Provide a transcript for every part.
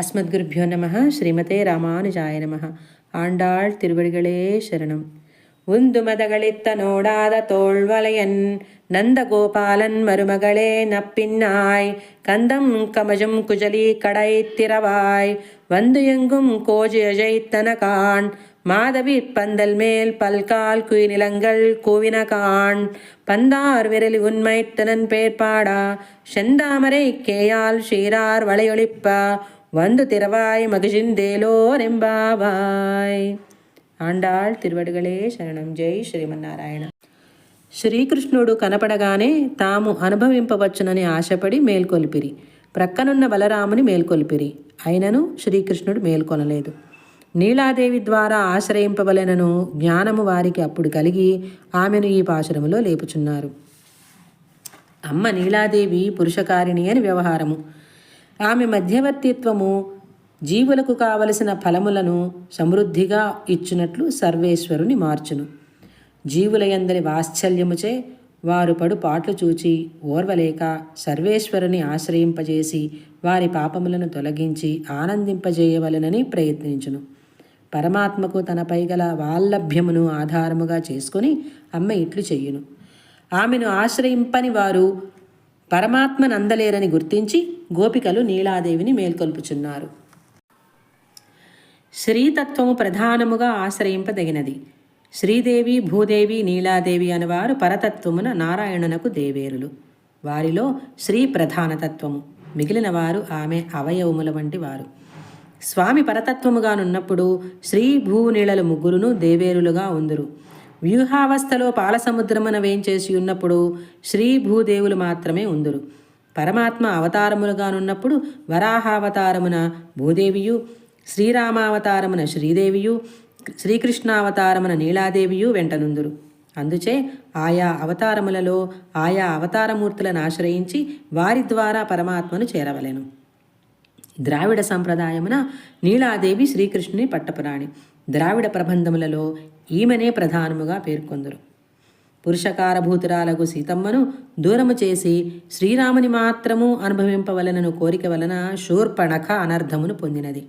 அஸ்மத்குருப்பியோ நம ஸ்ரீமதே ராமானுஜாய நம ஆண்டாள் திருவடிகளே சரணம். உந்து மதகளித்த நோடாத தோல்வலையன் நந்தகோபாலன் மருமகளே நப்பின்னாய். கந்தம் கமஜம் குஜலி கடை திறவாய். வந்து எங்கும் கோஜி அஜைத்தன கான் மாதவி பந்தல் மேல் பல்கால் குயிலங்கள் கூவின கான் பந்தார் விரலி உண்மைத்தனன் பேர்பாடா. செந்தாமரை கேயால் ஷீரார் வளையொழிப்பா. வந்து திறவாய் மகிழ்ந்தேலோரெம்பாவாய் ఆండాళ్ తిరువడిగలే శరణం జై శ్రీమన్నారాయణ శ్రీకృష్ణుడు కనపడగానే తాము అనుభవింపవచ్చునని ఆశపడి మేల్కొలిపిరి ప్రక్కనున్న బలరాముని మేల్కొలిపిరి అయినను శ్రీకృష్ణుడు మేల్కొనలేదు నీలాదేవి ద్వారా ఆశ్రయింపవలెనను జ్ఞానము వారికి అప్పుడు కలిగి ఆమెను ఈ పాశురములో లేపుచున్నారు అమ్మ నీలాదేవి పురుషకారిణి అని వ్యవహారము ఆమె మధ్యవర్తిత్వము జీవులకు కావలసిన ఫలములను సమృద్ధిగా ఇచ్చినట్లు సర్వేశ్వరుని మార్చును. జీవులయందరి వాత్సల్యముచే వారు పడు పాట్లు చూచి ఓర్వలేక సర్వేశ్వరుని ఆశ్రయింపజేసి వారి పాపములను తొలగించి ఆనందింపజేయవలెనని ప్రయత్నించును. పరమాత్మకు తనపై గల వాల్లభ్యమును ఆధారముగా చేసుకొని అమ్మ ఇట్లు చెయ్యును ఆమెను ఆశ్రయింపని వారు పరమాత్మనందలేరని గుర్తించి గోపికలు నీలాదేవిని మేల్కొల్పుచున్నారు. శ్రీతత్వము ప్రధానముగా ఆశ్రయింపదగినది. శ్రీదేవి భూదేవి నీలాదేవి అనేవారు పరతత్వమున నారాయణునకు దేవేరులు. వారిలో శ్రీ ప్రధానతత్వము మిగిలిన వారు ఆమె అవయవముల వంటి వారు. స్వామి పరతత్వముగానున్నప్పుడు శ్రీ భూనీళలు ముగ్గురును దేవేరులుగా ఉందురు. వ్యూహావస్థలో పాలసముద్రమున వేంచేసి ఉన్నప్పుడు శ్రీ భూదేవులు మాత్రమే ఉందురు. పరమాత్మ అవతారములుగానున్నప్పుడు వరాహావతారమున భూదేవియు శ్రీరామావతారమున శ్రీదేవియు శ్రీకృష్ణావతారమున నీలాదేవియు వెంటనుందురు. అందుచే ఆయా అవతారములలో ఆయా అవతారమూర్తులను ఆశ్రయించి వారి ద్వారా పరమాత్మను చేరవలెను. ద్రావిడ సంప్రదాయమున నీలాదేవి శ్రీకృష్ణుని పట్టపురాణి. ద్రావిడ ప్రబంధములలో ఈమెనే ప్రధానముగా పేర్కొందరు. పురుషకారభూతురాలకు సీతమ్మను దూరము చేసి శ్రీరాముని మాత్రము అనుభవింపవలనను కోరిక వలన శూర్పణఖ అనర్థమును పొందినది.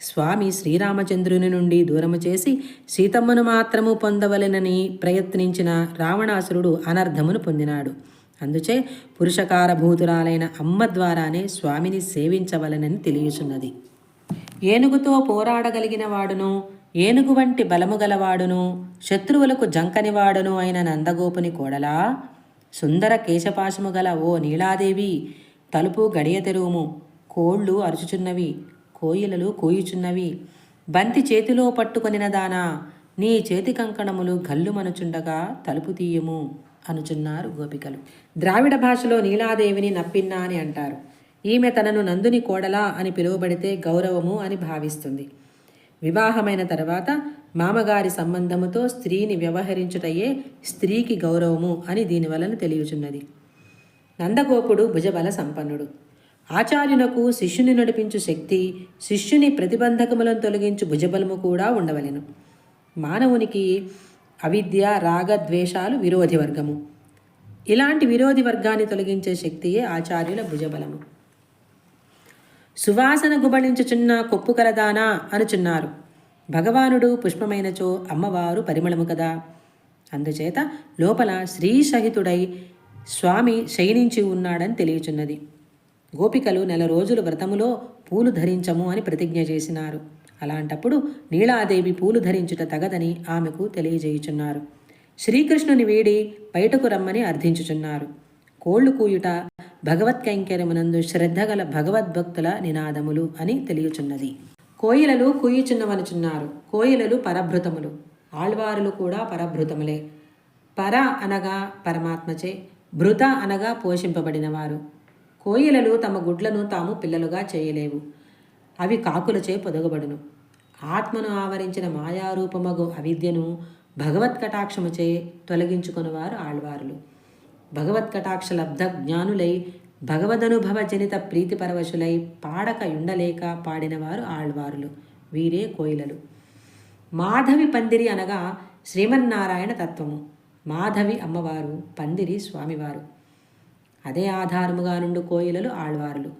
స్వామి శ్రీరామచంద్రుని నుండి దూరము చేసి సీతమ్మను మాత్రము పొందవలెనని ప్రయత్నించిన రావణాసురుడు అనర్థమును పొందినాడు. అందుచే పురుషకారభూతురాలైన అమ్మ ద్వారానే స్వామిని సేవించవలనని తెలియచున్నది. ఏనుగుతో పోరాడగలిగిన వాడును ఏనుగు వంటి బలము గలవాడును శత్రువులకు జంకనివాడును అయిన నందగోపుని కోడలా? సుందర కేశపాశము గల ఓ నీలాదేవి తలుపు గడియ తెరువుము కోళ్ళు అరుచుచున్నవి కోయిలలు కూయుచున్నవి. బంతి చేతిలో పట్టుకొనిన దానా నీ చేతి కంకణములు గల్లుమనుచుండగా తలుపు తీయము అనుచున్నారు గోపికలు. ద్రావిడ భాషలో నీలాదేవిని నప్పిన్నా అని అంటారు. ఈమె తనను నందుని కోడలా అని పిలువబడితే గౌరవము అని భావిస్తుంది. వివాహమైన తర్వాత మామగారి సంబంధముతో స్త్రీని వ్యవహరించుటయే స్త్రీకి గౌరవము అని దీనివలన తెలియచున్నది. నందగోపుడు భుజబల సంపన్నుడు. ఆచార్యునకు శిష్యుని నడిపించు శక్తి శిష్యుని ప్రతిబంధకములను తొలగించు భుజబలము కూడా ఉండవలెను. మానవునికి అవిద్య రాగ ద్వేషాలు విరోధి వర్గము ఇలాంటి విరోధి వర్గాన్ని తొలగించే శక్తియే ఆచార్యుల భుజబలము. సువాసన గుబళించుచున్న కొప్పు కలదానా అనుచున్నారు. భగవానుడు పుష్పమైనచో అమ్మవారు పరిమళము కదా. అందుచేత లోపల శ్రీ సహితుడై స్వామి శయనించి ఉన్నాడని తెలియచున్నది. గోపికలు నెల రోజులు వ్రతములో పూలు ధరించము అని ప్రతిజ్ఞ చేసినారు. అలాంటప్పుడు నీలాదేవి పూలు ధరించుట తగదని ఆమెకు తెలియజేయుచున్నారు. శ్రీకృష్ణుని వీడి బయటకు రమ్మని అర్థించుచున్నారు. కోళ్ళు కూయుట భగవత్ కైంకర్యమునందు శ్రద్ధగల భగవద్భక్తుల నినాదములు అని తెలియచున్నది. కోయిలలు కూయుచున్నవనుచున్నారు. కోయిలలు పరభృతములు. ఆళ్వారులు కూడా పరభృతములే. పర అనగా పరమాత్మచే భృత అనగా పోషింపబడినవారు. కోయిలలు తమ గుడ్లను తాము పిల్లలుగా చేయలేవు. అవి కాకులచే పొదగబడును. ఆత్మను ఆవరించిన మాయారూపమగు అవిద్యను భగవత్ కటాక్షముచే తొలగించుకునేవారు ఆళ్వారులు. భగవత్ కటాక్ష లబ్ధ జ్ఞానులై భగవదనుభవ జనిత ప్రీతి పరవశులై పాడక యుండలేక పాడినవారు ఆళ్వారులు వీరే కోయిలలు. మాధవి పందిరి అనగా శ్రీమన్నారాయణ తత్వము. మాధవి అమ్మవారు పందిరి స్వామివారు. అదే ఆధారముగా నుండి కోయిలలు ఆళ్వారులు.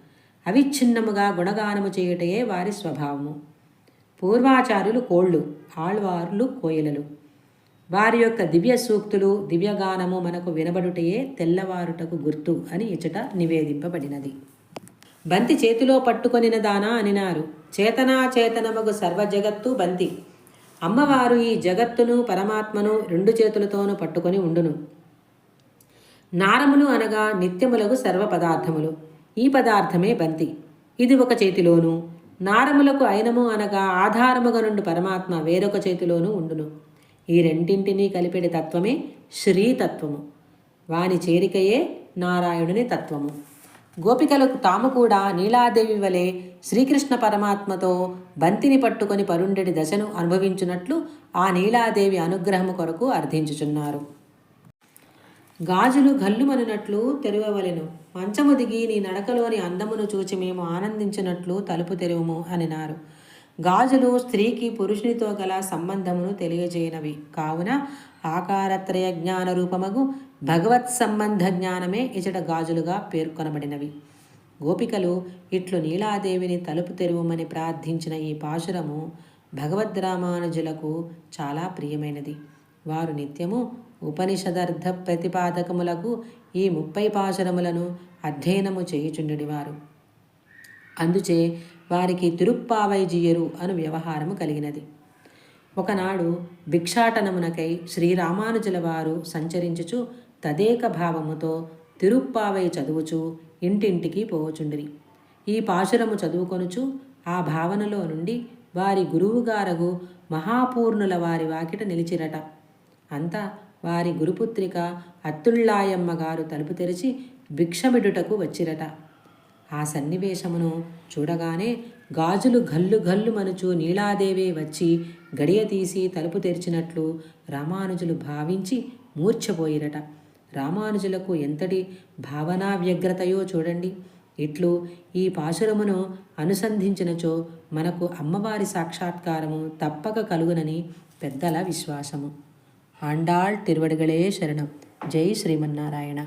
అవిచ్ఛిన్నముగా గుణగానము చేయుటయే వారి స్వభావము. పూర్వాచార్యులు కోళ్ళు ఆళ్వారులు కోయిలలు. వారి యొక్క దివ్య సూక్తులు దివ్యగానము మనకు వినబడుటయే తెల్లవారుటకు గుర్తు అని ఇచ్చట నివేదింపబడినది. బంతి చేతిలో పట్టుకొనిన దానా అనినారు. చేతనాచేతనమగు సర్వ జగత్తు బంతి. అమ్మవారు ఈ జగత్తును పరమాత్మను రెండు చేతులతోనూ పట్టుకొని ఉండును. నారములు అనగా నిత్యములకు సర్వ పదార్థములు ఈ పదార్థమే బంతి. ఇది ఒక చేతిలోను నారములకు అయినము అనగా ఆధారముగా నుండి పరమాత్మ వేరొక చేతిలోనూ ఉండును. ఈ రెండింటినీ కలిపెడి తత్వమే శ్రీతత్వము. వాని చేరికయే నారాయణుని తత్వము. గోపికలకు తాము కూడా నీలాదేవి వలె శ్రీకృష్ణ పరమాత్మతో బంతిని పట్టుకొని పరుండెడి దశను అనుభవించున్నట్లు ఆ నీలాదేవి అనుగ్రహము కొరకు అర్థించుచున్నారు. గాజులు గల్లుమనునట్లు తెరవవలెను. మంచము దిగి నీ నడకలోని అందమును చూచి మేము ఆనందించినట్లు తలుపు తెరువుము అనినారు. గాజులు స్త్రీకి పురుషునితో గల సంబంధమును తెలియజేయనవి. కావున ఆకారత్రయ జ్ఞాన రూపమగు భగవత్ సంబంధ జ్ఞానమే ఇచట గాజులుగా పేర్కొనబడినవి. గోపికలు ఇట్లు నీలాదేవిని తలుపు తెరువమని ప్రార్థించిన ఈ పాశురము భగవద్రామానుజులకు చాలా ప్రియమైనది. వారు నిత్యము ఉపనిషదర్థ ప్రతిపాదకములకు ఈ ముప్పై పాశురములను అధ్యయనము చేయుచుండెడివారు. అందుచే వారికి తిరుప్పావైజీయరు అను వ్యవహారము కలిగినది. ఒకనాడు భిక్షాటనమునకై శ్రీరామానుజుల వారు సంచరించుచు తదేక భావముతో తిరుప్పావై చదువుచు ఇంటింటికి పోవచుండిరి. ఈ పాశురము చదువుకొనుచు ఆ భావనలో నుండి వారి గురువుగారగు మహాపూర్ణుల వారి వాకిట నిలిచిరట. అంతా వారి గురుపుత్రిక అత్తుళ్ళాయమ్మ గారు తలుపు తెరిచి భిక్షమిడుటకు వచ్చిరట. ఆ సన్నివేశమును చూడగానే గాజులు గల్లు గల్లు మనుచు నీలాదేవే వచ్చి గడియ తీసి తలుపు తెరిచినట్లు రామానుజులు భావించి మూర్ఛపోయిరట. రామానుజులకు ఎంతటి భావనా వ్యగ్రతయో చూడండి. ఇట్లు ఈ పాశురమును అనుసంధించినచో మనకు అమ్మవారి సాక్షాత్కారము తప్పక కలుగునని పెద్దల విశ్వాసము. ఆండాళ్ తిరువడిగళే శరణం. జై శ్రీమన్నారాయణ.